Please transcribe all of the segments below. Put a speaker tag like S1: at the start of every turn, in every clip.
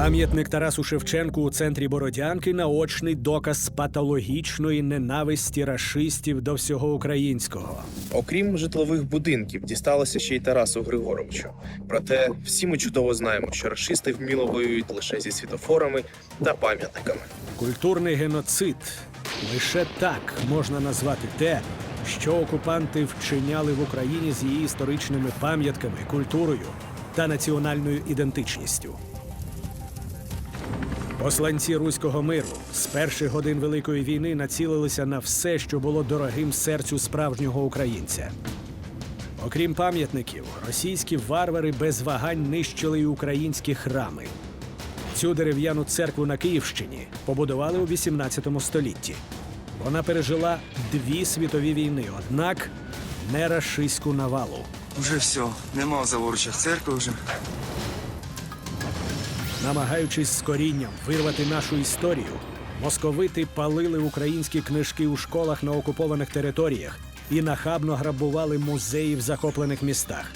S1: Пам'ятник Тарасу Шевченку у центрі Бородянки наочний доказ патологічної ненависті рашистів до всього українського.
S2: Окрім житлових будинків, дісталося ще й Тарасу Григоровичу. Проте всі ми чудово знаємо, що рашисти вміло воюють лише зі світофорами та пам'ятниками.
S1: Культурний геноцид лише так можна назвати те, що окупанти вчиняли в Україні з її історичними пам'ятками, культурою та національною ідентичністю. Посланці руського миру з перших годин Великої війни націлилися на все, що було дорогим серцю справжнього українця. Окрім пам'ятників, російські варвари без вагань нищили й українські храми. Цю дерев'яну церкву на Київщині побудували у 18 столітті. Вона пережила дві світові війни, однак не рашистську навалу.
S3: Уже все, нема в заворучах церкви вже.
S1: Намагаючись з корінням вирвати нашу історію, московити палили українські книжки у школах на окупованих територіях і нахабно грабували музеї в захоплених містах.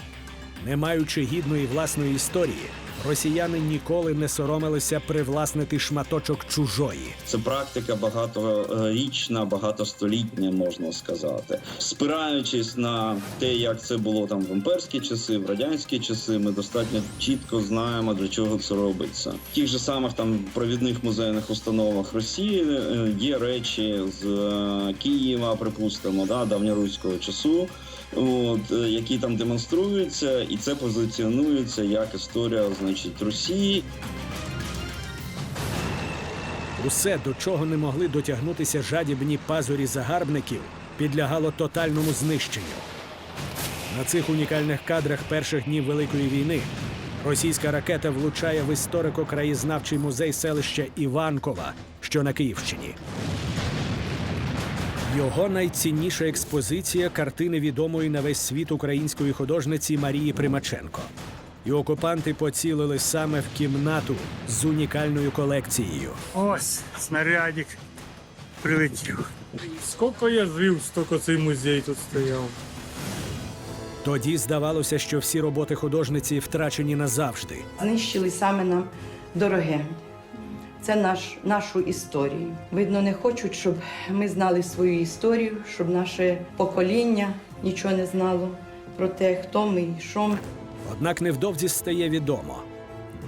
S1: Не маючи гідної власної історії, росіяни ніколи не соромилися привласнити шматочок чужої.
S4: Це практика багаторічна, багатостолітня, можна сказати. Спираючись на те, як це було там в імперські часи, в радянські часи, ми достатньо чітко знаємо, для чого це робиться. В тих же самих там провідних музейних установах Росії е, є речі з е, Києва, припустимо, да, давньоруського часу. От, е, які там демонструються, і це позиціонується як історія, значить, Росії
S1: Усе, до чого не могли дотягнутися жадібні пазурі загарбників, підлягало тотальному знищенню. На цих унікальних кадрах перших днів Великої війни російська ракета влучає в історико-краєзнавчий музей селища Іванкова, що на Київщині. Його найцінніша експозиція картини відомої на весь світ української художниці Марії Примаченко. І окупанти поцілили саме в кімнату з унікальною колекцією.
S5: Ось снарядик прилетів. Скільки я жив, стільки цей музей тут стояв.
S1: Тоді здавалося, що всі роботи художниці втрачені назавжди.
S6: знищили саме нам дороге. Це наш, нашу історію. Видно, не хочуть, щоб ми знали свою історію, щоб наше покоління нічого не знало про те, хто ми і що ми.
S1: Однак невдовзі стає відомо.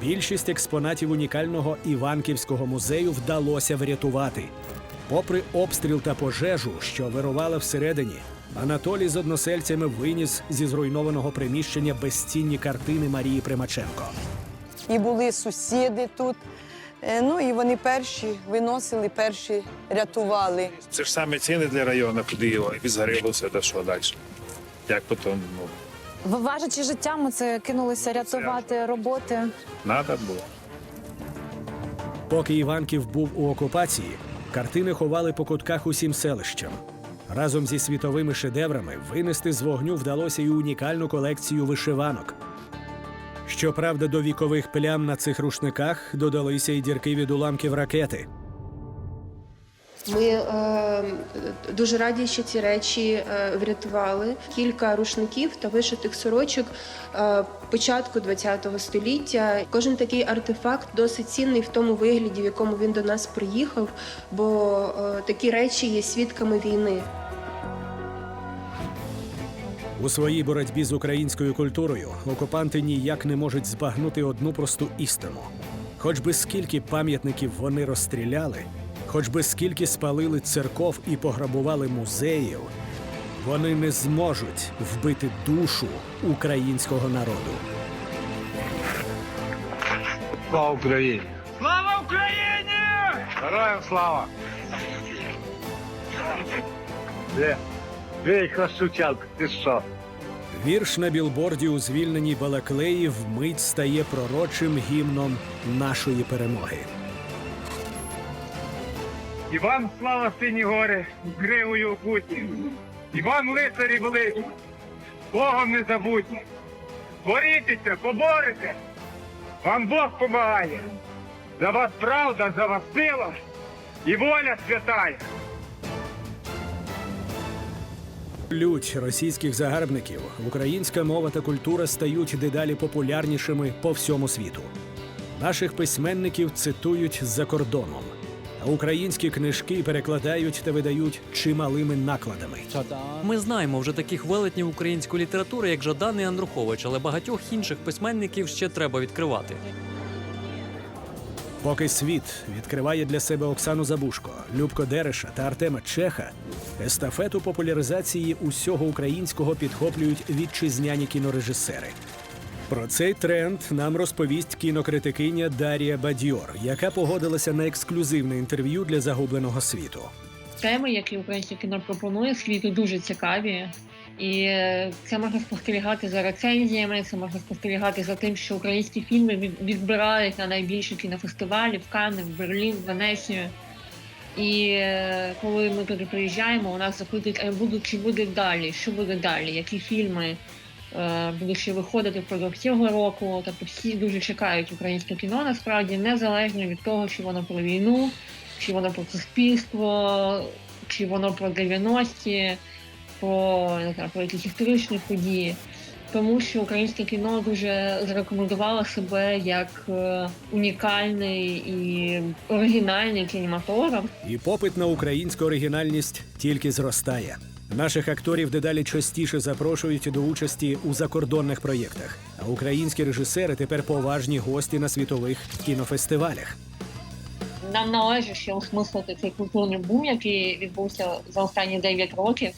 S1: Більшість експонатів унікального Іванківського музею вдалося врятувати. Попри обстріл та пожежу, що вирувала всередині, Анатолій з односельцями виніс зі зруйнованого приміщення безцінні картини Марії Примаченко.
S7: і були сусіди тут. Е, Ну і вони перші виносили, перші рятували.
S8: Це ж саме ціни для району, куди його і згоріло все, та що далі. Як потім, ну,
S9: Важачи життями, це кинулися рятувати роботи.
S8: треба було.
S1: Поки Іванків був у окупації, картини ховали по кутках усім селищам. Разом зі світовими шедеврами винести з вогню вдалося і унікальну колекцію вишиванок. Щоправда, до вікових плям на цих рушниках додалися й дірки від уламків ракети.
S10: Ми е, дуже раді, що ці речі е, врятували. Кілька рушників та вишитих сорочок е, початку ХХ століття. Кожен такий артефакт досить цінний в тому вигляді, в якому він до нас приїхав, бо е, такі речі є свідками війни.
S1: У своїй боротьбі з українською культурою окупанти ніяк не можуть збагнути одну просту істину. Хоч би скільки пам'ятників вони розстріляли, хоч би скільки спалили церков і пограбували музеїв, вони не зможуть вбити душу українського народу.
S5: Слава Україні! Слава Україні! Героям слава! Де? Де Красучак, ти що?
S1: Вірш на білборді у звільненій Балаклеї вмить стає пророчим гімном нашої перемоги.
S5: Іван слава сині гори, гривою окутні. Іван лицарі великі, Богом не забудьте. Борітеся, поборете. Вам Бог помагає. За вас правда, за вас сила і воля святая.
S1: Лють російських загарбників, українська мова та культура стають дедалі популярнішими по всьому світу. Наших письменників цитують за кордоном, а українські книжки перекладають та видають чималими накладами.
S11: Ми знаємо вже таких велетнів української літератури, як Жадан і Андрухович, але багатьох інших письменників ще треба відкривати.
S1: Поки світ відкриває для себе Оксану Забушко, Любко Дереша та Артема Чеха, естафету популяризації усього українського підхоплюють вітчизняні кінорежисери. Про цей тренд нам розповість кінокритикиня Дарія Бадьор, яка погодилася на ексклюзивне інтерв'ю для загубленого світу.
S12: Теми, які українське кіно пропонує, світу дуже цікаві. І е, це можна спостерігати за рецензіями, це можна спостерігати за тим, що українські фільми від- відбирають на найбільші кінофестивалі в Канни, в Берлін, в Венецію. І е, коли ми туди приїжджаємо, у нас запитують, а буде, чи буде далі, що буде далі, які фільми е, будуть ще виходити впродовж цього року. Тобто всі дуже чекають українське кіно насправді, незалежно від того, чи воно про війну, чи воно про суспільство, чи воно про 90-ті, про, не знаю, про якісь історичні події. Тому що українське кіно дуже зарекомендувало себе як е, унікальний і оригінальний кінематограф.
S1: І попит на українську оригінальність тільки зростає. Наших акторів дедалі частіше запрошують до участі у закордонних проєктах, а українські режисери тепер поважні гості на світових кінофестивалях.
S12: Нам належить ще осмислити цей культурний бум, який відбувся за останні 9 років.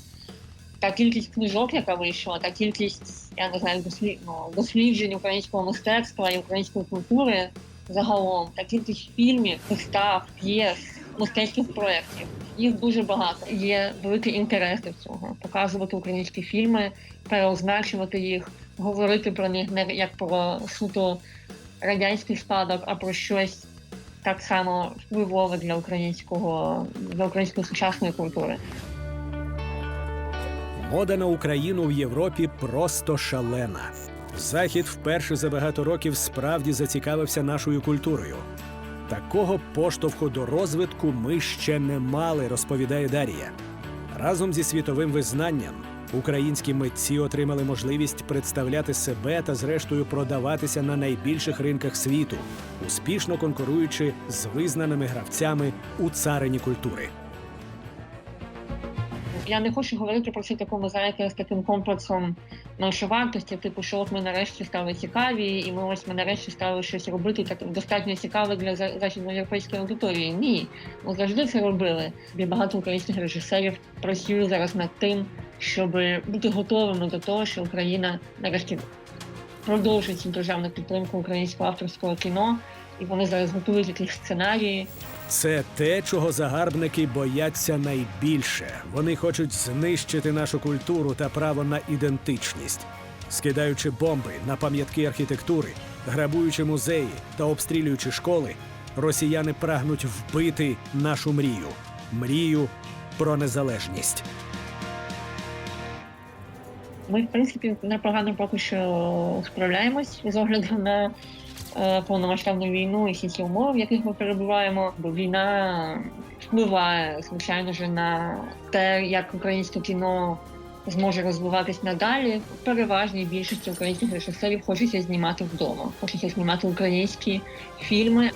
S12: Та кількість книжок, яка вийшла, та кількість, я не знаю, дослід, ну, досліджень українського мистецтва і української культури загалом, та кількість фільмів, вистав, п'єс, мистецьких проєктів. Їх дуже багато. Є великий інтерес до цього. Показувати українські фільми, переозначувати їх, говорити про них не як про суто радянський спадок, а про щось так само впливове для українського для української сучасної культури.
S1: Мода на Україну в Європі просто шалена. Захід вперше за багато років справді зацікавився нашою культурою. Такого поштовху до розвитку ми ще не мали, розповідає Дарія. Разом зі світовим визнанням українські митці отримали можливість представляти себе та, зрештою, продаватися на найбільших ринках світу, успішно конкуруючи з визнаними гравцями у царині культури.
S12: Я не хочу говорити про це такому, знаєте, з таким комплексом меншовартості, типу, що от ми нарешті стали цікаві, і ми ось ми нарешті стали щось робити так достатньо цікаве для за- західноєвропейської аудиторії. Ні, ми завжди це робили. Багато українських режисерів працюють зараз над тим, щоб бути готовими до того, що Україна нарешті продовжить цю державну підтримку українського авторського кіно, і вони зараз готують якісь сценарії.
S1: Це те, чого загарбники бояться найбільше. Вони хочуть знищити нашу культуру та право на ідентичність, скидаючи бомби на пам'ятки архітектури, грабуючи музеї та обстрілюючи школи. Росіяни прагнуть вбити нашу мрію мрію про незалежність.
S12: Ми, в принципі, непогано поки що справляємось з огляду на повномасштабну війну і всі ці умови, в яких ми перебуваємо. Бо війна впливає, звичайно ж, на те, як українське кіно зможе розвиватись надалі. Переважній більшості українських режисерів хочеться знімати вдома, хочеться знімати українські фільми.